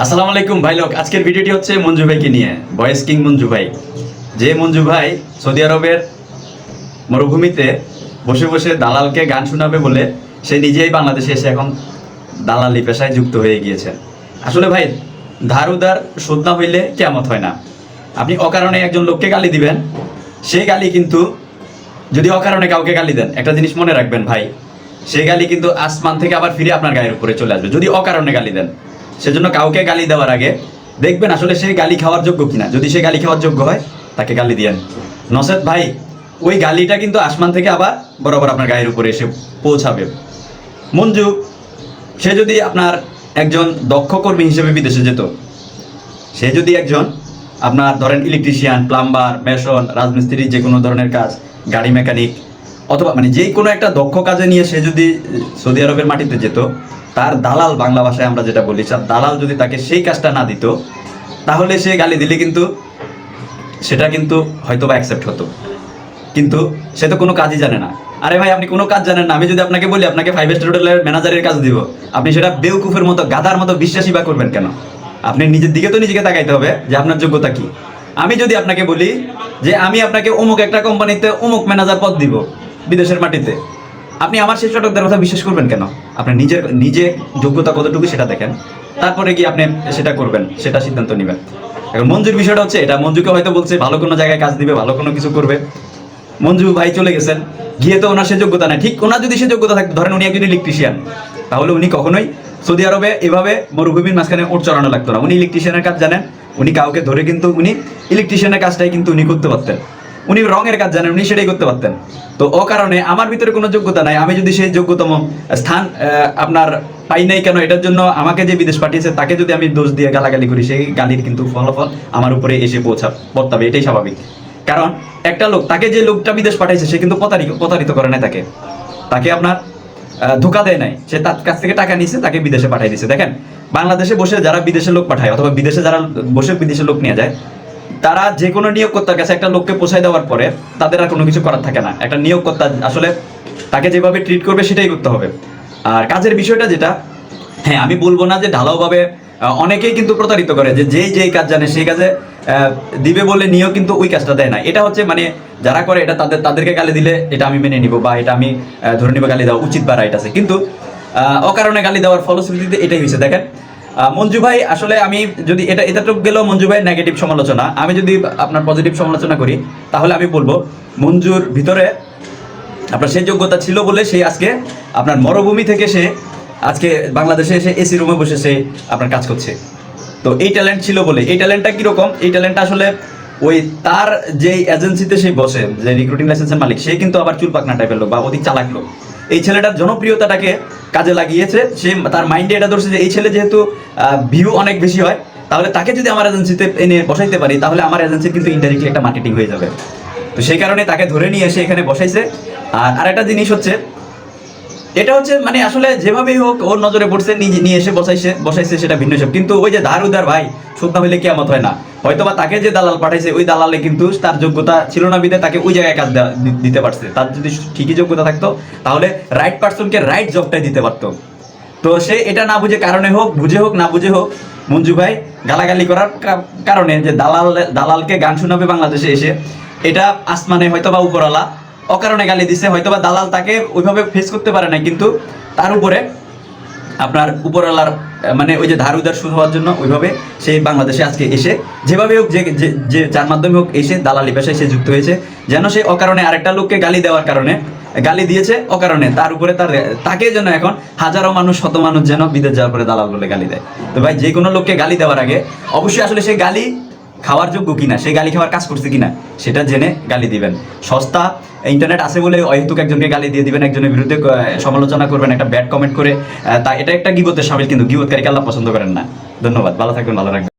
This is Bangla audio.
আসসালামু আলাইকুম ভাই লোক, আজকের ভিডিওটি হচ্ছে মঞ্জু ভাইকে নিয়ে ভয়েস কিং মঞ্জু ভাই। যে মঞ্জু ভাই সৌদি আরবের মরুভূমিতে বসে বসে দালালকে গান শোনাবে বলে সে নিজেই বাংলাদেশে এসে এখন দালালি পেশায় যুক্ত হয়ে গিয়েছেন আসলে ভাই ধার উদার শোধ না হইলে কেমত হয় না। আপনি অকারণে একজন লোককে গালি দিবেন সেই গালি কিন্তু যদি অকারণে কাউকে গালি দেন, একটা জিনিস মনে রাখবেন ভাই সেই গালি কিন্তু আসমান থেকে আবার ফিরে আপনার গায়ের উপরে চলে আসবে, যদি অকারণে গালি দেন। সেজন্য কাউকে গালি দেওয়ার আগে দেখবেন আসলে সে গালি খাওয়ার যোগ্য কিনা। যদি সে গালি খাওয়ার যোগ্য হয়, তাকে গালি দিয়েন। নসেদ ভাই, ওই গালিটা কিন্তু আসমান থেকে আবার বরাবর আপনার গায়ের উপরে এসে পৌঁছাবে। মঞ্জু, সে যদি আপনার একজন দক্ষ কর্মী হিসেবে বিদেশে যেত, সে যদি একজন আপনার ধরেন ইলেকট্রিশিয়ান প্লাম্বার মেশন রাজমিস্ত্রি, যে কোনো ধরনের কাজ, গাড়ি মেকানিক অথবা মানে যে কোনো একটা দক্ষ কাজে নিয়ে সে যদি সৌদি আরবের মাটিতে যেত তার দালাল বাংলা ভাষায় আমরা যেটা বলি তার দালাল যদি তাকে সেই কাজটা না দিত, তাহলে সে গালি দিলে কিন্তু সেটা কিন্তু হয়তো বা অ্যাকসেপ্ট হতো। কিন্তু সে তো কোনো কাজই জানে না। আরে ভাই, আপনি কোনো কাজ জানেন না। আমি যদি আপনাকে বলি, আপনাকে ফাইভ স্টার হোটেলের ম্যানেজারের কাজ দিব। আপনি সেটা বেউকুফের মতো, গাধার মতো বিশ্বাসী বা করবেন কেন? আপনি নিজের দিকে তো নিজেকে তাকাইতে হবে যে আপনার যোগ্যতা কি। আমি যদি আপনাকে বলি যে আমি আপনাকে অমুক একটা কোম্পানিতে অমুক ম্যানেজার পদ দিব, বিদেশের মাটিতে। আপনি আমার চটকদার কথা বিশ্বাস করবেন কেন? আপনি নিজের, নিজে যোগ্যতা কতটুকু সেটা দেখেন। তারপরে কি আপনি সেটা করবেন, সেটা সিদ্ধান্ত নেবেন। এখন মঞ্জুর বিষয়টা হচ্ছে এটা। মঞ্জুকে হয়তো বলছে, ভালো কোনো জায়গায় কাজ দিবে, ভালো কোনো কিছু করবে। মঞ্জু ভাই চলে গেছেন। গিয়ে তো ওনার সে যোগ্যতা নাই। ঠিক ওনার যদি সে যোগ্যতা থাকতো ধরেন উনি একজন ইলেকট্রিশিয়ান তাহলে উনি কখনোই সৌদি আরবে এভাবে মরুভূমির মাঝখানে ওট চড়ানো লাগতো না। উনি ইলেকট্রিশিয়ানের কাজ জানেন। উনি কাউকে ধরে কিন্তু উনি ইলেকট্রিশিয়ানের কাজটাই কিন্তু উনি করতে পারতেন। উনি রঙের কাজ জানেন, উনি সেটাই করতে পারতেন। তো ও কারণে আমার ভিতরে কোনো যোগ্যতা নাই, আমি যদি সেই যোগ্যতম স্থান আপনার পাই নাই কেন, এটার জন্য আমাকে যে বিদেশ পাঠিয়েছে, তাকে যদি আমি দোষ দিয়ে গালাগালি করি, সেই গালির কিন্তু ফলাফল আমার উপরে এসে পৌঁছা পড়তে এটাই স্বাভাবিক। কারণ একটা লোক, তাকে যে লোকটা বিদেশ পাঠাইছে, সে কিন্তু প্রতারিত প্রতারিত করে নাই তাকে। তাকে আপনার ধোকা দেয় নাই, সে তার কাছ থেকে টাকা নিছে, তাকে বিদেশে পাঠিয়ে দিছে। দেখেন, বাংলাদেশে বসে যারা বিদেশে লোক পাঠায়, অথবা বিদেশে যারা বসে বিদেশে লোক নিয়ে যায় তারা যে কোনো নিয়োগকর্তার কাছে একটা লোককে পোষায় দেওয়ার পরে তাদের আর কোনো কিছু করার থাকে না। একটা নিয়োগকর্তা আসলে তাকে যেভাবে ট্রিট করবে সেটাই করতে হবে। আর কাজের বিষয়টা যেটা হ্যাঁ আমি বলব না যে ঢালাওভাবে অনেকেই কিন্তু প্রতারিত করে যে যেই যেই কাজ জানে সেই কাজে দিবে বলে নিয়েও কিন্তু ওই কাজটা দেয় না। এটা হচ্ছে মানে যারা করে এটা তাদের, তাদেরকে গালি দিলে এটা আমি মেনে নিব বা এটা আমি ধরে নিব গালি দেওয়া উচিত বা রাইট আছে। কিন্তু অকারণে গালি দেওয়ার ফলশ্রুতিতে এটাই হয়েছে। দেখেন মঞ্জু ভাই, আসলে আমি যদি এটা এতটুকু গেলেও মঞ্জু ভাই নেগেটিভ সমালোচনা। আমি যদি আপনার পজিটিভ সমালোচনা করি, তাহলে আমি বলব, মঞ্জুর ভিতরে আপনার সেই যোগ্যতা ছিল বলে সে আজকে আপনার মরুভূমি থেকে সে আজকে বাংলাদেশে এসে এসি রুমে বসে সে আপনার কাজ করছে। তো এই ট্যালেন্ট ছিল বলে। এই ট্যালেন্টটা কীরকম? এই ট্যালেন্টটা আসলে ওই তার যে এজেন্সিতে সে বসে, যে রিক্রুটিং লাইসেন্সের মালিক, সে কিন্তু আবার চুল পাকনা টাইপের লোক বা অধিক চালাক লোক। এই ছেলেটার জনপ্রিয়তাটাকে কাজে লাগিয়েছে। সে তার মাইন্ডে এটা ধরছে যে এই ছেলে যেহেতু ভিউ অনেক বেশি হয়, তাহলে তাকে যদি আমার এজেন্সিতে এনে বসাইতে পারি, তাহলে আমার এজেন্সির কিন্তু ইনডাইরেক্টলি একটা মার্কেটিং হয়ে যাবে। তো সেই কারণে তাকে ধরে নিয়ে এসে এখানে বসাইছে। আর আরেকটা জিনিস হচ্ছে এটা হচ্ছে মানে আসলে যেভাবেই হোক, ওর নজরে পড়ছে, নিজে নিয়ে এসে বসাইছে বসাইছে সেটা ভিন্ন সব কিন্তু ওই যে ধার উদার ভাই সুদ না হইলে কেমত হয় না। হয়তো বা তাকে যে দালাল পাঠাইছে, ওই দালালে কিন্তু তার যোগ্যতা ছিল না বিদে তাকে ওই জায়গায় কাজ দিতে পারছে। তার যদি ঠিকই যোগ্যতা থাকতো, তাহলে রাইট পার্সনকে রাইট জবটাই দিতে পারতো। তো সে এটা না বুঝে কারণে হোক, বুঝে হোক, না বুঝে হোক, মঞ্জু ভাই গালাগালি করার কারণে যে দালাল, দালালকে গান শোনাবে বাংলাদেশে এসে, এটা আসমানে হয়তো বা উপরওয়ালা অকারণে গালি দিছে হয়তো বা দালাল তাকে ওইভাবে ফেস করতে পারে না কিন্তু তার উপরে আপনার উপরওয়ালার মানে ওই যে ধার উদার শুরু হওয়ার জন্য ওইভাবে সেই বাংলাদেশে আজকে এসে, যেভাবে হোক যে, যে- যে যার মাধ্যমে হোক এসে দালালি পেশায় সে যুক্ত হয়েছে, যেন সে অকারণে আরেকটা লোককে গালি দেওয়ার কারণে, গালি দিয়েছে অকারণে, তার উপরে তার, তাকে যেন এখন হাজারো মানুষ, শত মানুষ যেন বিদেশ যাওয়ার পরে দালাল বলে গালি দেয়। তো ভাই, যে কোনো লোককে গালি দেওয়ার আগে, অবশ্যই আসলে সে গালি খাওয়ার যোগ্য কিনা, সে গালি খাওয়ার কাজ করছে কিনা, সেটা জেনে গালি দিবেন। সস্তা ইন্টারনেট আছে বলে অহেতুক একজনকে গালি দিয়ে দিবেন, একজনের বিরুদ্ধে সমালোচনা করবেন, একটা ব্যাড কমেন্ট করে তা এটা একটা গিবতের সামিল, কিন্তু গিবতকারীকে আল্লাহ পছন্দ করেন না। ধন্যবাদ, ভালো থাকবেন, ভালো রাখবেন